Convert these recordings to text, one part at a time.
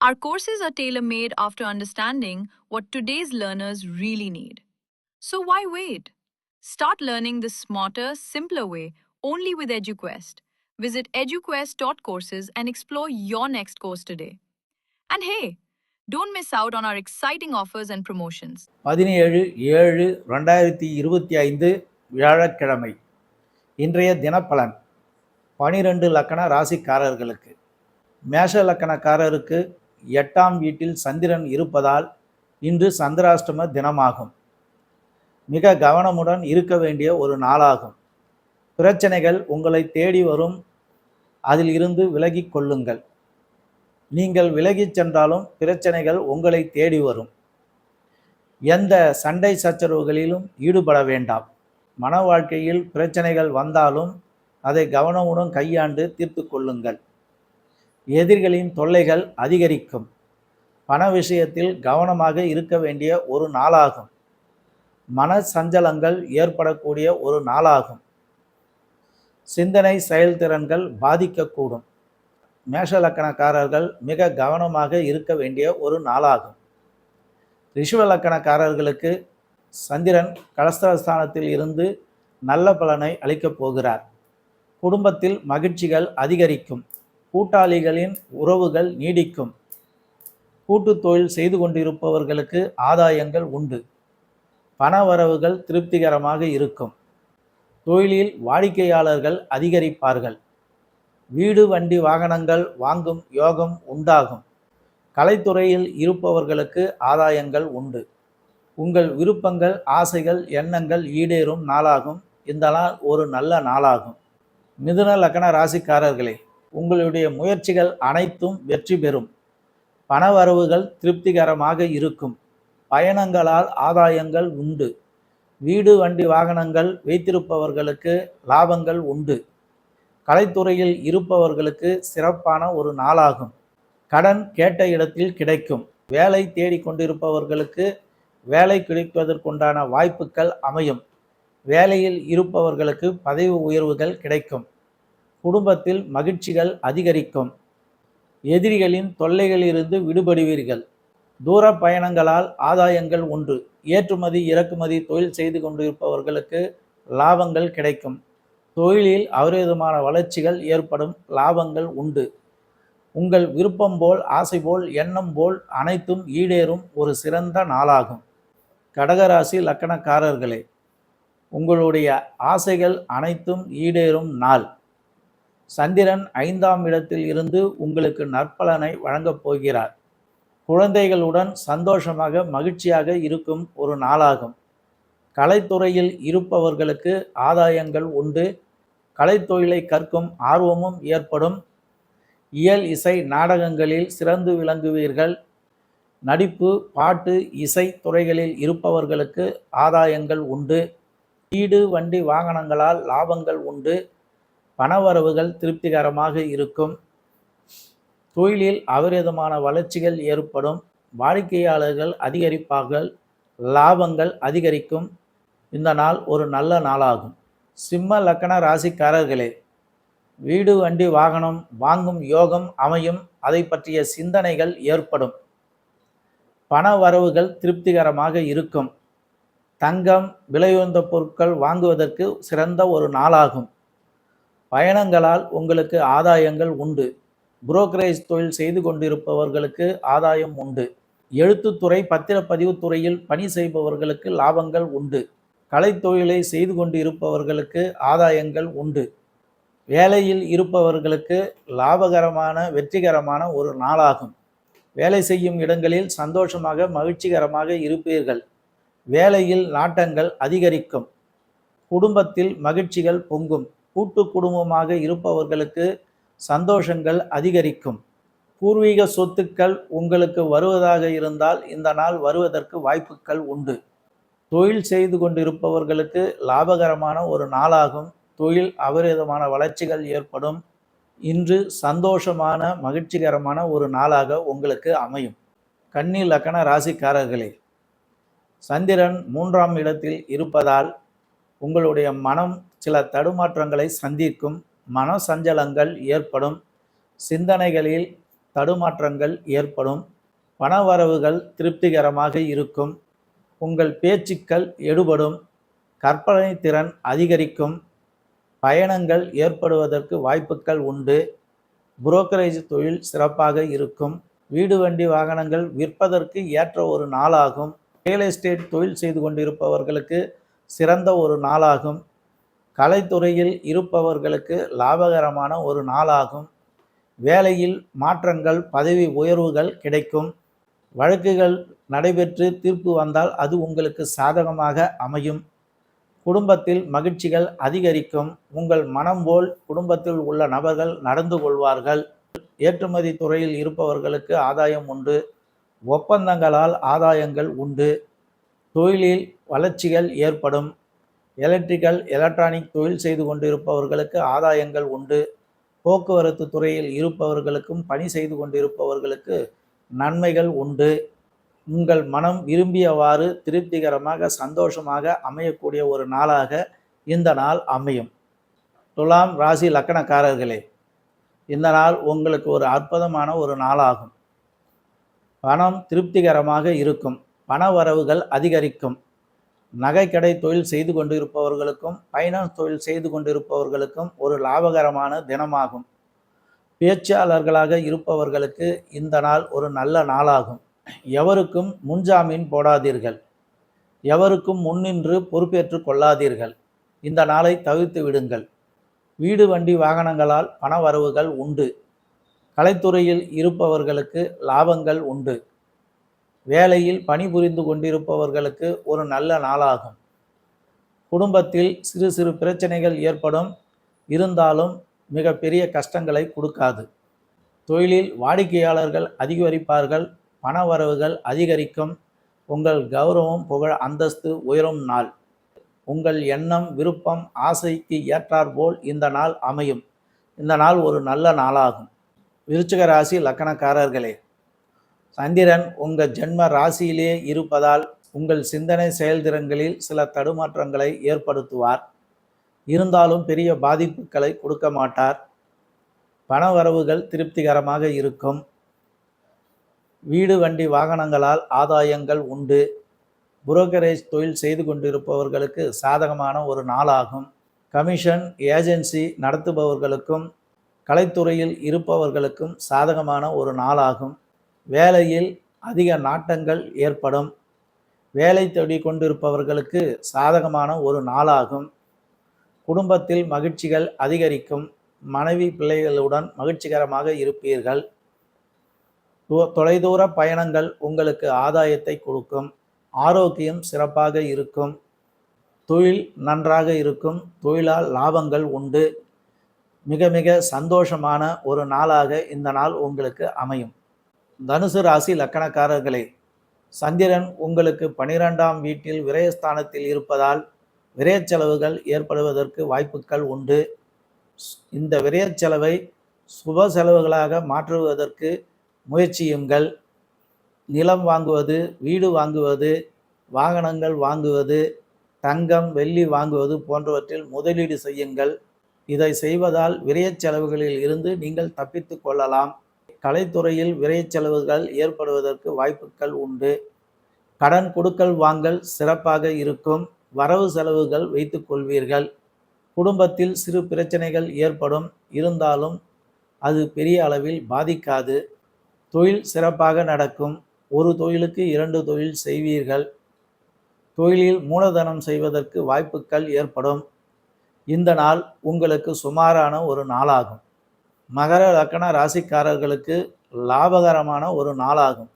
Our courses are tailor made after understanding what today's learners really need. So why wait? Start learning the smarter, simpler way only with EduQuest. Visit eduquest.courses and explore your next course today. And hey, don't miss out on our exciting offers and promotions. பதினேழு ஏழு ரெண்டாயிரத்தி இருபத்தி ஐந்து வியாழக்கிழமை இன்றைய தினப்பலன் பனிரெண்டு லக்கண ராசிக்காரர்களுக்கு மேஷ லக்கணக்காரருக்கு எட்டாம் வீட்டில் சந்திரன் இருப்பதால் இன்று சந்திராஷ்டம தினமாகும். மிக கவனமுடன் இருக்க வேண்டிய ஒரு நாளாகும். பிரச்சனைகள் உங்களை தேடி வரும். அதில் இருந்து விலகிக் கொள்ளுங்கள். நீங்கள் விலகிச் சென்றாலும் பிரச்சனைகள் உங்களை தேடி வரும். எந்த சண்டை சச்சரவுகளிலும் ஈடுபட வேண்டாம். மன வாழ்க்கையில் பிரச்சனைகள் வந்தாலும் அதை கவனமுடன் கையாண்டு தீர்த்து கொள்ளுங்கள். எதிரிகளின் தொல்லைகள் அதிகரிக்கும். பண விஷயத்தில் கவனமாக இருக்க வேண்டிய ஒரு நாளாகும். மன சஞ்சலங்கள் ஏற்படக்கூடிய ஒரு நாளாகும். சிந்தனை செயல்திறன்கள் பாதிக்கக்கூடும். மேஷலக்கணக்காரர்கள் மிக கவனமாக இருக்க வேண்டிய ஒரு நாளாகும். ரிஷுவ லக்கணக்காரர்களுக்கு சந்திரன் கலஸ்தரஸ்தானத்தில் இருந்து நல்ல பலனை அளிக்கப் போகிறார். குடும்பத்தில் மகிழ்ச்சிகள் அதிகரிக்கும். கூட்டாளிகளின் உறவுகள் நீடிக்கும். கூட்டு தொழில் செய்து கொண்டிருப்பவர்களுக்கு ஆதாயங்கள் உண்டு. பண வரவுகள் திருப்திகரமாக இருக்கும். தொழிலில் வாடிக்கையாளர்கள் அதிகரிப்பார்கள். வீடு வண்டி வாகனங்கள் வாங்கும் யோகம் உண்டாகும். கலைத்துறையில் இருப்பவர்களுக்கு ஆதாயங்கள் உண்டு. உங்கள் விருப்பங்கள் ஆசைகள் எண்ணங்கள் ஈடேறும் நாளாகும். இந்த நாள் ஒரு நல்ல நாளாகும். மிதுன லக்கண ராசிக்காரர்களே உங்களுடைய முயற்சிகள் அனைத்தும் வெற்றி பெறும். பணவரவுகள் திருப்திகரமாக இருக்கும். பயணங்களால் ஆதாயங்கள் உண்டு. வீடு வண்டி வாகனங்கள் வைத்திருப்பவர்களுக்கு லாபங்கள் உண்டு. கலைத்துறையில் இருப்பவர்களுக்கு சிறப்பான ஒரு நாளாகும். கடன் கேட்ட இடத்தில் கிடைக்கும். வேலை தேடிக்கொண்டிருப்பவர்களுக்கு வேலை கிடைப்பதற்குண்டான வாய்ப்புகள் அமையும். வேலையில் இருப்பவர்களுக்கு பதவி உயர்வுகள் கிடைக்கும். குடும்பத்தில் மகிழ்ச்சிகள் அதிகரிக்கும். எதிரிகளின் தொல்லைகளிலிருந்து விடுபடுவீர்கள். தூர பயணங்களால் ஆதாயங்கள் உண்டு. ஏற்றுமதி இறக்குமதி தொழில் செய்து கொண்டிருப்பவர்களுக்கு லாபங்கள் கிடைக்கும். தொழிலில் அபரிதமான வளர்ச்சிகள் ஏற்படும் லாபங்கள் உண்டு. உங்கள் விருப்பம் போல் ஆசை போல் எண்ணம் போல் அனைத்தும் ஈடேறும் ஒரு சிறந்த நாளாகும். கடகராசி லக்கணக்காரர்களே உங்களுடைய ஆசைகள் அனைத்தும் ஈடேறும் நாள். சந்திரன் ஐந்தாம் இடத்தில் இருந்து உங்களுக்கு நற்பலனை வழங்கப் போகிறார். குழந்தைகளுடன் சந்தோஷமாக மகிழ்ச்சியாக இருக்கும் ஒரு நாளாகும். கலைத்துறையில் இருப்பவர்களுக்கு ஆதாயங்கள் உண்டு. கலைத்தொழிலை கற்கும் ஆர்வமும் ஏற்படும். இயல் இசை நாடகங்களில் சிறந்து விளங்குவீர்கள். நடிப்பு பாட்டு இசை துறைகளில் இருப்பவர்களுக்கு ஆதாயங்கள் உண்டு. வீடு வண்டி வாகனங்களால் லாபங்கள் உண்டு. பணவரவுகள் திருப்திகரமாக இருக்கும். தொழிலில் அபரிதமான வளர்ச்சிகள் ஏற்படும். வாடிக்கையாளர்கள் அதிகரிப்பார்கள். லாபங்கள் அதிகரிக்கும். இந்த நாள் ஒரு நல்ல நாளாகும். சிம்ம லக்கண ராசிக்காரர்களே வீடு வண்டி வாகனம் வாங்கும் யோகம் அமையும். அதை பற்றிய சிந்தனைகள் ஏற்படும். பண வரவுகள் திருப்திகரமாக இருக்கும். தங்கம் விலையுயர்ந்த பொருட்கள் வாங்குவதற்கு சிறந்த ஒரு நாளாகும். பயணங்களால் உங்களுக்கு ஆதாயங்கள் உண்டு. புரோக்கரேஜ் தொழில் செய்து கொண்டிருப்பவர்களுக்கு ஆதாயம் உண்டு. எழுத்துத்துறை பத்திரப்பதிவு துறையில் பணி செய்பவர்களுக்கு லாபங்கள் உண்டு. கலைத்தொழிலை செய்து கொண்டு இருப்பவர்களுக்கு ஆதாயங்கள் உண்டு. வேலையில் இருப்பவர்களுக்கு லாபகரமான வெற்றிகரமான ஒரு நாளாகும். வேலை செய்யும் இடங்களில் சந்தோஷமாக மகிழ்ச்சிகரமாக இருப்பீர்கள். வேலையில் நாட்டங்கள் அதிகரிக்கும். குடும்பத்தில் மகிழ்ச்சிகள் பொங்கும். கூட்டு குடும்பமாக இருப்பவர்களுக்கு சந்தோஷங்கள் அதிகரிக்கும். பூர்வீக சொத்துக்கள் உங்களுக்கு வருவதாக இருந்தால் இந்த நாள் வருவதற்கு வாய்ப்புகள் உண்டு. தொழில் செய்து கொண்டிருப்பவர்களுக்கு லாபகரமான ஒரு நாளாகும். தொழில் அபரிதமான வளர்ச்சிகள் ஏற்படும். இன்று சந்தோஷமான மகிழ்ச்சிகரமான ஒரு நாளாக உங்களுக்கு அமையும். கன்னி லக்கண ராசிக்காரர்களே சந்திரன் மூன்றாம் இடத்தில் இருப்பதால் உங்களுடைய மனம் சில தடுமாற்றங்களை சந்திக்கும் மன சஞ்சலங்கள் ஏற்படும். சிந்தனைகளில் தடுமாற்றங்கள் ஏற்படும். பணவரவுகள் திருப்திகரமாக இருக்கும். உங்கள் பேச்சுக்கள் எடுபடும். கற்பனை திறன் அதிகரிக்கும். பயணங்கள் ஏற்படுவதற்கு வாய்ப்புகள் உண்டு. புரோக்கரேஜ் தொழில் சிறப்பாக இருக்கும். வீடு வண்டி வாகனங்கள் விற்பதற்கு ஏற்ற ஒரு நாளாகும். ரியல் எஸ்டேட் தொழில் செய்து கொண்டிருப்பவர்களுக்கு சிறந்த ஒரு நாளாகும். கலைத்துறையில் இருப்பவர்களுக்கு லாபகரமான ஒரு நாளாகும். வேலையில் மாற்றங்கள் பதவி உயர்வுகள் கிடைக்கும். வழக்குகள் நடைபெற்று தீர்ப்பு வந்தால் அது உங்களுக்கு சாதகமாக அமையும். குடும்பத்தில் மகிழ்ச்சிகள் அதிகரிக்கும். உங்கள் மனம் போல் குடும்பத்தில் உள்ள நபர்கள் நடந்து கொள்வார்கள். ஏற்றுமதி துறையில் இருப்பவர்களுக்கு ஆதாயம் உண்டு. ஒப்பந்தங்களால் ஆதாயங்கள் உண்டு. தொழிலில் வளர்ச்சிகள் ஏற்படும். எலக்ட்ரிக்கல் எலக்ட்ரானிக் தொழில் செய்து கொண்டிருப்பவர்களுக்கு ஆதாயங்கள் உண்டு. போக்குவரத்து துறையில் இருப்பவர்களுக்கும் பணி செய்து கொண்டிருப்பவர்களுக்கு நன்மைகள் உண்டு. உங்கள் மனம் விரும்பியவாறு திருப்திகரமாக சந்தோஷமாக அமையக்கூடிய ஒரு நாளாக இந்த நாள் அமையும். துலாம் ராசி லக்கணக்காரர்களே இந்த நாள் உங்களுக்கு ஒரு அற்புதமான ஒரு நாளாகும். பணம் திருப்திகரமாக இருக்கும். பண வரவுகள் அதிகரிக்கும் நகைக்கடை தொழில் செய்து கொண்டிருப்பவர்களுக்கும் ஃபைனான்ஸ் தொழில் செய்து கொண்டிருப்பவர்களுக்கும் ஒரு லாபகரமான தினமாகும். பேச்சாளர்களாக இருப்பவர்களுக்கு இந்த நாள் ஒரு நல்ல நாளாகும். எவருக்கும் முன்ஜாமீன் போடாதீர்கள். எவருக்கும் முன்னின்று பொறுப்பேற்று கொள்ளாதீர்கள். இந்த நாளை தவிர்த்து விடுங்கள். வீடு வண்டி வாகனங்களால் பண வரவுகள் உண்டு. கலைத்துறையில் இருப்பவர்களுக்கு லாபங்கள் உண்டு. வேலையில் பணிபுரிந்து கொண்டிருப்பவர்களுக்கு ஒரு நல்ல நாளாகும். குடும்பத்தில் சிறு சிறு பிரச்சனைகள் ஏற்படும். இருந்தாலும் மிக பெரிய கஷ்டங்களை கொடுக்காது. தொழிலில் வாடிக்கையாளர்கள் அதிகரிப்பார்கள். பண வரவுகள் அதிகரிக்கும். உங்கள் கௌரவம் புகழ் அந்தஸ்து உயரும் நாள். உங்கள் எண்ணம் விருப்பம் ஆசைக்கு ஏற்றாற்போல் இந்த நாள் அமையும். இந்த நாள் ஒரு நல்ல நாளாகும். விருச்சிக ராசி லக்கணக்காரர்களே சந்திரன் உங்கள் ஜென்ம ராசியிலே இருப்பதால் உங்கள் சிந்தனை செயல்திறன்களில் சில தடுமாற்றங்களை ஏற்படுத்துவார். இருந்தாலும் பெரிய பாதிப்புகளை கொடுக்க மாட்டார். பண வரவுகள் திருப்திகரமாக இருக்கும். வீடு வண்டி வாகனங்களால் ஆதாயங்கள் உண்டு. புரோக்கரேஜ் தொழில் செய்து கொண்டிருப்பவர்களுக்கு சாதகமான ஒரு நாளாகும். கமிஷன் ஏஜென்சி நடத்துபவர்களுக்கும் கலைத்துறையில் இருப்பவர்களுக்கும் சாதகமான ஒரு நாளாகும். வேலையில் அதிக நாட்டங்கள் ஏற்படும். வேலை தேடி கொண்டிருப்பவர்களுக்கு சாதகமான ஒரு நாளாகும். குடும்பத்தில் மகிழ்ச்சிகள் அதிகரிக்கும். மனைவி பிள்ளைகளுடன் மகிழ்ச்சிகரமாக இருப்பீர்கள். தொ- தொலைதூர பயணங்கள் உங்களுக்கு ஆதாயத்தை கொடுக்கும். ஆரோக்கியம் சிறப்பாக இருக்கும். தொழில் நன்றாக இருக்கும். தொழிலால் லாபங்கள் உண்டு. மிக மிக சந்தோஷமான ஒரு நாளாக இந்த நாள் உங்களுக்கு அமையும். தனுசு ராசி லக்கணக்காரர்களே சந்திரன் உங்களுக்கு பனிரெண்டாம் வீட்டில் விரயஸ்தானத்தில் இருப்பதால் விரயச்செலவுகள் ஏற்படுவதற்கு வாய்ப்புகள் உண்டு. இந்த விரயச்செலவை சுப செலவுகளாக மாற்றுவதற்கு முயற்சியுங்கள். நிலம் வாங்குவது வீடு வாங்குவது வாகனங்கள் வாங்குவது தங்கம் வெள்ளி வாங்குவது போன்றவற்றில் முதலீடு செய்யுங்கள். இதை செய்வதால் விரயச் செலவுகளில் இருந்து நீங்கள் தப்பித்து கொள்ளலாம். கலைத்துறையில் விரைச் செலவுகள் ஏற்படுவதற்கு வாய்ப்புகள் உண்டு. கடன் கொடுக்கல் வாங்கல் சிறப்பாக இருக்கும். வரவு செலவுகள் வைத்துக் கொள்வீர்கள். குடும்பத்தில் சிறு பிரச்சனைகள் ஏற்படும். இருந்தாலும் அது பெரிய அளவில் பாதிக்காது. தொழில் சிறப்பாக நடக்கும். ஒரு தொழிலுக்கு இரண்டு தொழில் செய்வீர்கள். தொழிலில் மூலதனம் செய்வதற்கு வாய்ப்புகள் ஏற்படும். இந்த நாள் உங்களுக்கு சுமாரான ஒரு நாளாகும். மகர லக்கண ராசிக்காரர்களுக்கு லாபகரமான ஒரு நாளாகும்.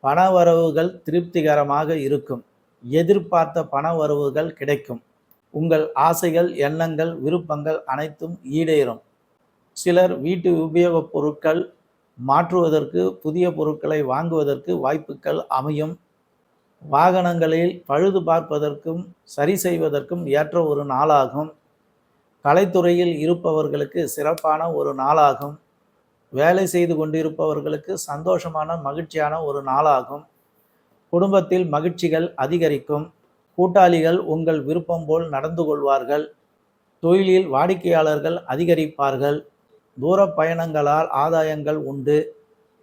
பண வரவுகள் திருப்திகரமாக இருக்கும். எதிர்பார்த்த பண வரவுகள் கிடைக்கும். உங்கள் ஆசைகள் எண்ணங்கள் விருப்பங்கள் அனைத்தும் ஈடேறும். சிலர் வீட்டு உபயோகப் பொருட்கள் மாற்றுவதற்கு புதிய பொருட்களை வாங்குவதற்கு வாய்ப்புகள் அமையும். வாகனங்களில் பழுது பார்ப்பதற்கும் சரி செய்வதற்கும் ஏற்ற ஒரு நாளாகும். கலைத்துறையில் இருப்பவர்களுக்கு சிறப்பான ஒரு நாளாகும். வேலை செய்து கொண்டிருப்பவர்களுக்கு சந்தோஷமான மகிழ்ச்சியான ஒரு நாளாகும். குடும்பத்தில் மகிழ்ச்சிகள் அதிகரிக்கும். கூட்டாளிகள் உங்கள் விருப்பம் போல் நடந்து கொள்வார்கள். தொழிலில் வாடிக்கையாளர்கள் அதிகரிப்பார்கள். தூர பயணங்களால் ஆதாயங்கள் உண்டு.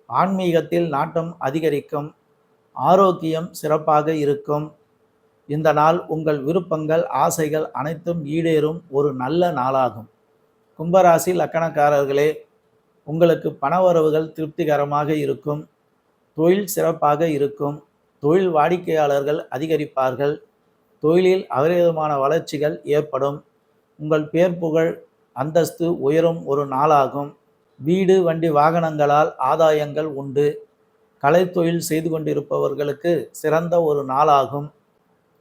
ஆன்மீகத்தில் நாட்டம் அதிகரிக்கும். ஆரோக்கியம் சிறப்பாக இருக்கும். இந்த நாள் உங்கள் விருப்பங்கள் ஆசைகள் அனைத்தும் ஈடேறும் ஒரு நல்ல நாளாகும். கும்பராசி லக்கணக்காரர்களே உங்களுக்கு பணவரவுகள் திருப்திகரமாக இருக்கும் தொழில் சிறப்பாக இருக்கும் தொழில் வாடிக்கையாளர்கள் அதிகரிப்பார்கள் தொழிலில் அபரிதமான வளர்ச்சிகள் ஏற்படும் உங்கள் பேர் புகழ் அந்தஸ்து உயரும் ஒரு நாளாகும் வீடு வண்டி வாகனங்களால் ஆதாயங்கள் உண்டு கலைத்தொழில் செய்து கொண்டிருப்பவர்களுக்கு சிறந்த ஒரு நாளாகும்.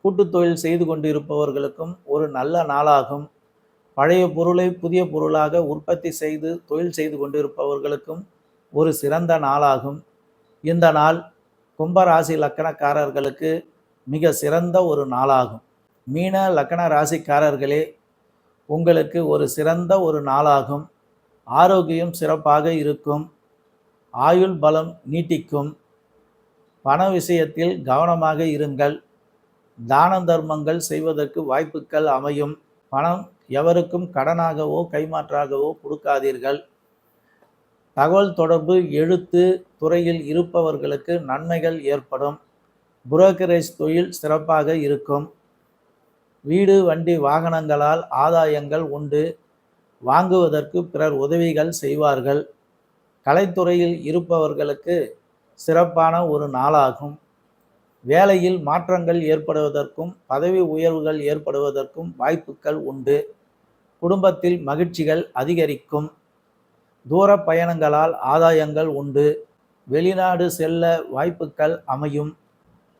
கூட்டுத் தொழில் செய்து கொண்டிருப்பவர்களுக்கும் ஒரு நல்ல நாளாகும். பழைய பொருளை புதிய பொருளாக உற்பத்தி செய்து தொழில் செய்து கொண்டிருப்பவர்களுக்கும் ஒரு சிறந்த நாளாகும். இந்த நாள் கும்பராசி லக்கணக்காரர்களுக்கு மிக சிறந்த ஒரு நாளாகும். மீன லக்கண ராசிக்காரர்களே உங்களுக்கு ஒரு சிறந்த ஒரு நாளாகும். ஆரோக்கியம் சிறப்பாக இருக்கும். ஆயுள் பலம் நீட்டிக்கும். பண விஷயத்தில் கவனமாக இருங்கள். தான தர்மங்கள் செய்வதற்கு வாய்ப்புகள் அமையும். பணம் எவருக்கும் கடனாகவோ கைமாற்றாகவோ கொடுக்காதீர்கள். தகவல் தொடர்பு எழுத்து துறையில் இருப்பவர்களுக்கு நன்மைகள் ஏற்படும். புரோக்கரேஜ் தொழில் சிறப்பாக இருக்கும். வீடு வண்டி வாகனங்களால் ஆதாயங்கள் உண்டு. வாங்குவதற்கு பிறர் உதவிகள் செய்வார்கள். கலைத்துறையில் இருப்பவர்களுக்கு சிறப்பான ஒரு நாளாகும். வேலையில் மாற்றங்கள் ஏற்படுவதற்கும் பதவி உயர்வுகள் ஏற்படுவதற்கும் வாய்ப்புகள் உண்டு. குடும்பத்தில் மகிழ்ச்சிகள் அதிகரிக்கும். தூர பயணங்களால் ஆதாயங்கள் உண்டு. வெளிநாடு செல்ல வாய்ப்புகள் அமையும்.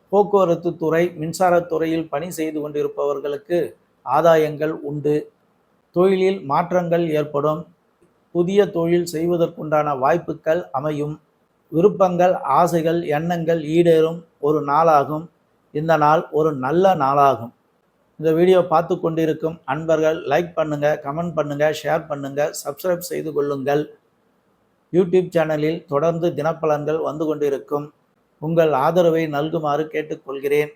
போக்குவரத்து துறை மின்சாரத்துறையில் பணி செய்து கொண்டிருப்பவர்களுக்கு ஆதாயங்கள் உண்டு. தொழிலில் மாற்றங்கள் ஏற்படும். புதிய தொழில் செய்வதற்குண்டான வாய்ப்புகள் அமையும். விருப்பங்கள் ஆசைகள் எண்ணங்கள் ஈடேறும் ஒரு நாளாகும். இந்த நாள் ஒரு நல்ல நாளாகும். இந்த வீடியோ பார்த்து கொண்டிருக்கும் அன்பர்கள் லைக் பண்ணுங்க கமெண்ட் பண்ணுங்க ஷேர் பண்ணுங்க சப்ஸ்கிரைப் செய்து கொள்ளுங்கள். யூடியூப் சேனலில் தொடர்ந்து தினப்பலன்கள் வந்து கொண்டிருக்கும். உங்கள் ஆதரவை நல்குமாறு கேட்டுக்கொள்கிறேன்.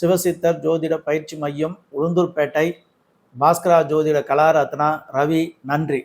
சிவசித்தர் ஜோதிட பயிற்சி மையம் உளுந்தூர்பேட்டை. பாஸ்கரா ஜோதிட கலாரத்னா ரவி நன்றி.